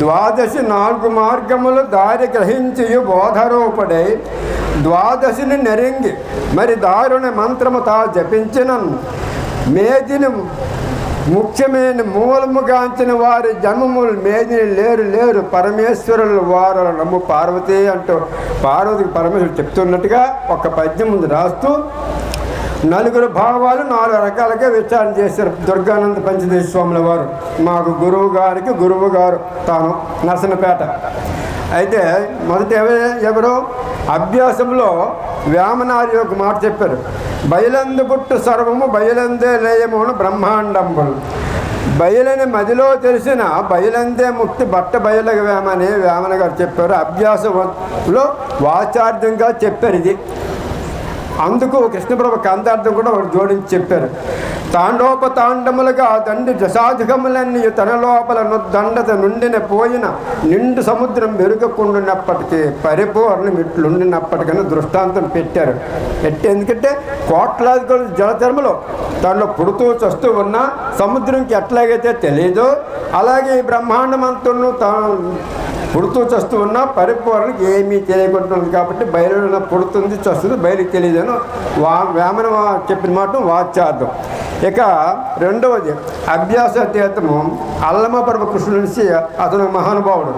ద్వాదశి నాలుగు మార్గములు దారి గ్రహించి బోధరూపుడై ద్వాదశిని నెరింగి మరి దారుణ మంత్రము తా జపించిన మేదిని ముఖ్యమైన మూలముగాంచిన వారి జన్మములు మేదిని లేరు లేరు పరమేశ్వరులు వారు నమ్ము పార్వతి అంటూ పార్వతికి పరమేశ్వరుడు చెప్తున్నట్టుగా ఒక పద్యం ముందు రాస్తూ నలుగురు భావాలు నాలుగు రకాలుగా విచారణ చేశారు. దుర్గానంద పంచదేశ స్వాముల వారు. మాకు గురువు గారికి గురువు గారు. తాను నరసనపేట అయితే మొదట ఎవరు అభ్యాసంలో వేమనారి ఒక మాట చెప్పారు. బయలందు పుట్టు సర్వము బయలందే లేయమును బ్రహ్మాండంబులు. బయలని మదిలో తెలిసిన బయలందే ముక్తి బట్ట బయలగ వేమని వేమన గారు చెప్పారు. అభ్యాసంలో వాచార్థంగా చెప్పారు ఇది. అందుకు కృష్ణప్రభు కందార్థం కూడా ఒకటి జోడించి చెప్పారు. తాండోపతాండములుగా దండి దశాధికములన్నీ తన లోపల దండత నుండిన పోయిన నిండు సముద్రం మెరుగకుండినప్పటికీ పరిపూర్ణం ఇట్లుండినప్పటికైనా దృష్టాంతం పెట్టారు. ఎట్టి ఎందుకంటే కోట్లాది కొలది జలధర్మలో దానిలో పుడుతూ చస్తూ ఉన్న సముద్రంకి ఎట్లాగైతే తెలియదో అలాగే ఈ బ్రహ్మాండమంతును తా పుడుతూ చస్తూ ఉన్నా పరిపూర్ణకి ఏమీ తెలియకుంటుంది కాబట్టి బయలు పుడుతుంది చస్తుంది బయలుకి తెలియదని. వా వేమన చెప్పిన మాట వాచ్యార్థం. ఇక రెండవది అభ్యాస తీర్థము అల్లమపరమ కృష్ణుడు నుంచి అతను మహానుభావుడు.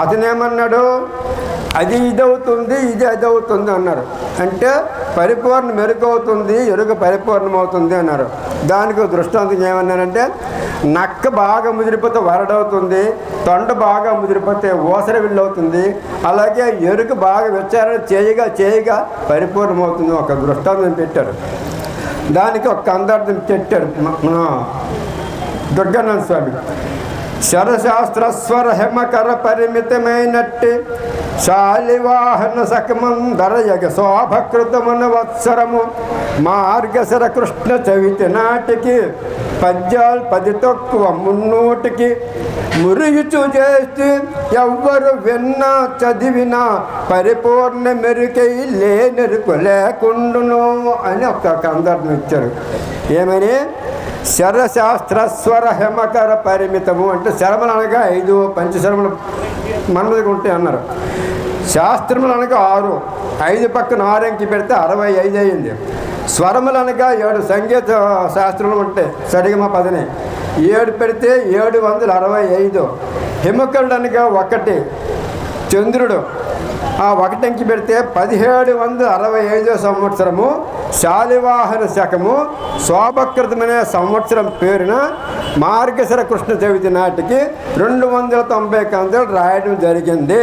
అతనేమన్నాడు అది ఇదవుతుంది ఇది అది అవుతుంది అన్నారు. అంటే పరిపూర్ణ మెరుగవుతుంది ఎరుక పరిపూర్ణమవుతుంది అన్నారు. దానికి దృష్టాంతం ఏమన్నారంటే నక్క బాగా ముదిరిపోతే వరడవుతుంది తొండ బాగా ముదిరిపోతే ఓసర విల్లవుతుంది అలాగే ఎరుక బాగా విచారణ చేయగా చేయగా పరిపూర్ణమవుతుంది ఒక దృష్టాంతం పెట్టారు. దానికి ఒక అందార్థం పెట్టాడు మన దుర్గానంద స్వామి. శరశాస్త్ర స్వర హెమకర పరిమితమైనట్టి శాలివాహన సకమందర యగ శోభకృతమున వత్సరము మార్గశర కృష్ణ చవితి నాటికి పద్యాలు పది తక్కువ మున్నూటికి మురియుచు చేసి ఎవ్వరు విన్నా చదివినా పరిపూర్ణ మెరుకై లేనెరుకు లేకుండును అని ఒక కందర్భం ఇచ్చారు. ఏమని? శరశాస్త్ర స్వర హెమకర పరిమితము అంటే శరములు అనగా ఐదు పంచశరములు మన మీదకి ఉంటాయి అన్నారు. శాస్త్రములు అనగా ఆరు ఐదు పక్కన ఆరు అంకి పెడితే అరవై ఐదు అయింది. స్వరములు అనగా ఏడు సంగీత శాస్త్రములు ఉంటాయి సరిగమ పదని. ఏడు పెడితే ఏడు వందల అరవై ఐదు. హిమకరుడు అనగా ఒకటి చంద్రుడు ఆ ఒకటంకి పెడితే పదిహేడు వందల అరవై ఐదో సంవత్సరము శాలివాహన శకము శోభకృతమనే సంవత్సరం పేరున మార్గశర కృష్ణ చవితి నాటికి రెండు వందల తొంభై కందలు రాయడం జరిగింది.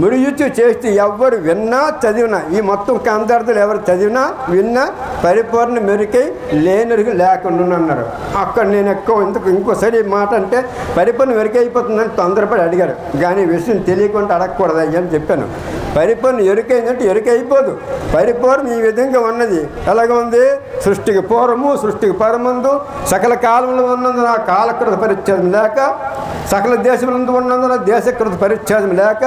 మురియుచ్చు చేస్తే ఎవరు విన్నా చదివినా ఈ మొత్తం కందార్థులు ఎవరు చదివినా విన్నా పరిపూర్ణ మెరుకై లేనరుగు లేకుండా అన్నారు అక్కడ నేను ఎక్కువ ఇంతకు ఇంకోసారి మాట అంటే పరిపూర్ణ మెరుకైపోతుందని తొందరపడి అడిగారు. కానీ విషయం తెలియకుండా అడగకూడదు అని చెప్పాను. పరిపూర్ణ ఎరుకైందంటే ఎరుక అయిపోదు. పరిపూర్ణం ఈ విధంగా ఉన్నది. ఎలాగ ఉంది? సృష్టికి పూర్వము సృష్టికి పరమందు సకల కాలంలో ఉన్నందున కాలకృత పరిచ్ఛేదం లేక సకల దేశములందు ఉన్నందున దేశకృత పరిచ్ఛేదం లేక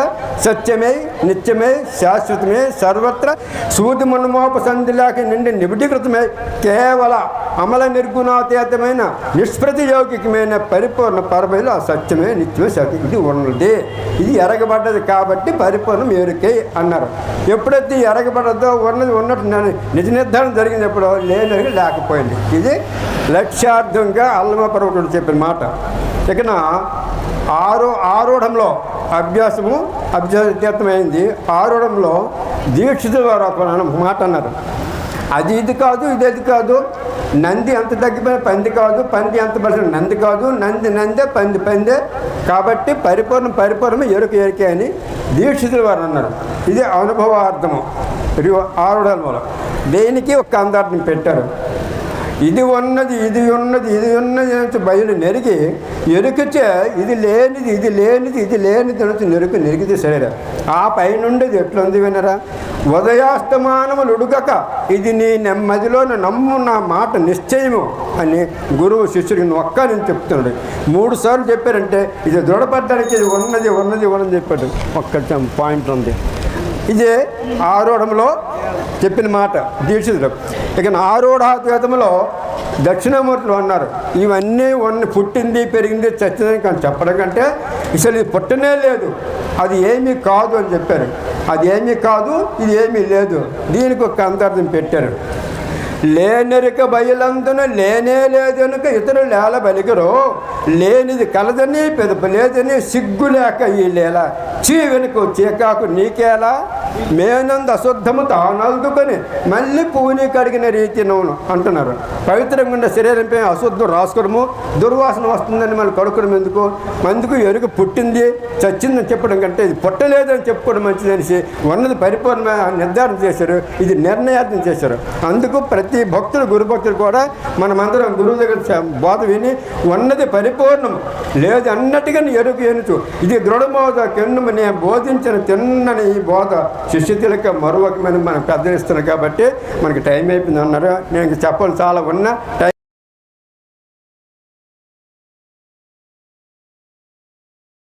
సత్యమై నిత్యమే శాశ్వతమే సర్వత్ర సూది మన్మోపసంధి లేక నిండి నిబిడీకృతమై కేవల అమల నిర్గుణాతీతమైన నిష్ప్రతియోగికమైన పరిపూర్ణ పరమైన సత్యమే నిత్యమే సత్యం ఇది ఉన్నది. ఇది ఎరగబడ్డది కాబట్టి పరిపూర్ణం ఎరుకై అన్నారు. ఎప్పుడైతే ఎరగబడద్దో ఉన్నది ఉన్నట్టు నిజ నిర్ధారణ జరిగినప్పుడు ఎప్పుడో లేనది లేకపోయింది. ఇది లక్ష్యార్థంగా అల్లమ పర్వకుడు చెప్పిన మాట. ఇకన ఆరో ఆరూఢంలో అభ్యాసము అభ్యాసమైంది ఆరూఢంలో దీక్షితుల వారు మాట అన్నారు. అది ఇది కాదు ఇది అది కాదు. నంది ఎంత తగ్గిపోయిన పంది కాదు పంది ఎంత పడిన నంది కాదు. నంది నందే పంది పందే. కాబట్టి పరిపూర్ణం పరిపూర్ణం ఎరుక ఎరికే అని దీక్షితుల వారు అన్నారు ఇది అనుభవార్థము. ఇది మూలం. దేనికి ఒక అందార్థం పెట్టారు? ఇది ఉన్నది ఇది ఉన్నది ఇది ఉన్నది అని బయలు నెరిగి ఎరుకితే ఇది లేనిది ఇది లేనిది ఇది లేనిది అని నెరుకు నెరిగితే సరేరా. ఆ పైనుండేది ఎట్లుంది వినరా? ఉదయాస్తమానములు ఉడుకక ఇది నీ నెమ్మదిలో నమ్ము నా మాట నిశ్చయము అని గురువు శిష్యుడికి ఒక్క నేను చెప్తున్నాడు. మూడు సార్లు చెప్పారంటే ఇది దృఢపడ్డానికి ఇది ఉన్నది ఉన్నది ఉన్నది చెప్పాడు. ఒక్క పాయింట్ ఉంది. ఇదే ఆరూఢంలో చెప్పిన మాట దీక్షితుడు ఇక ఆరూఢాద్వైతంలో దక్షిణమూర్తులు అన్నారు ఇవన్నీ ఉన్న పుట్టింది పెరిగింది చచ్చింది కానీ చెప్పడం కంటే అసలు ఇది పుట్టనే లేదు. అది ఏమీ కాదు అని చెప్పారు. అది ఏమీ కాదు ఇది ఏమీ లేదు. దీనికి ఒక అంతర్థం పెట్టారు. లేనరిక బయలందున లేనే లేదనుక ఇతరులు లేల బలిగరో. లేనిది కలదని పెదప లేదని సిగ్గు లేక ఈ లేల. చీ వెనుక చీకాకు నీకేలా? మేనంద అశుద్ధము తానల్దుకొని మళ్ళీ పువ్వుని కడిగిన రీతి నవ్వును అంటున్నారు. పవిత్రంగా ఉండే శరీరంపై అశుద్ధం రాసుకోవడము దుర్వాసన వస్తుందని మనం కడుకోవడం ఎందుకు? అందుకు ఎరుగు పుట్టింది చచ్చిందని చెప్పడం కంటే ఇది పుట్టలేదని చెప్పుకోవడం మంచిదనేసి ఉన్నది పరిపూర్ణ నిర్ధారణ చేశారు ఇది నిర్ణయార్థం చేశారు. అందుకు ప్రతి భక్తుడు గురుభక్తుడు కూడా మనమందరం గురువు దగ్గర బోధ విని ఉన్నది పరిపూర్ణం లేదు అన్నట్టుగా ఎరుగు ఎనుచు. ఇది దృఢబోధ కెన్ను నేను బోధించిన తిన్నని ఈ బోధ. శిష్యులకు మరొక మనం పెద్దలిస్తున్నాం కాబట్టి మనకి టైం అయిపోయింది అన్నారు నేను ఇంకా చెప్పాలి చాలా ఉన్నా. టైం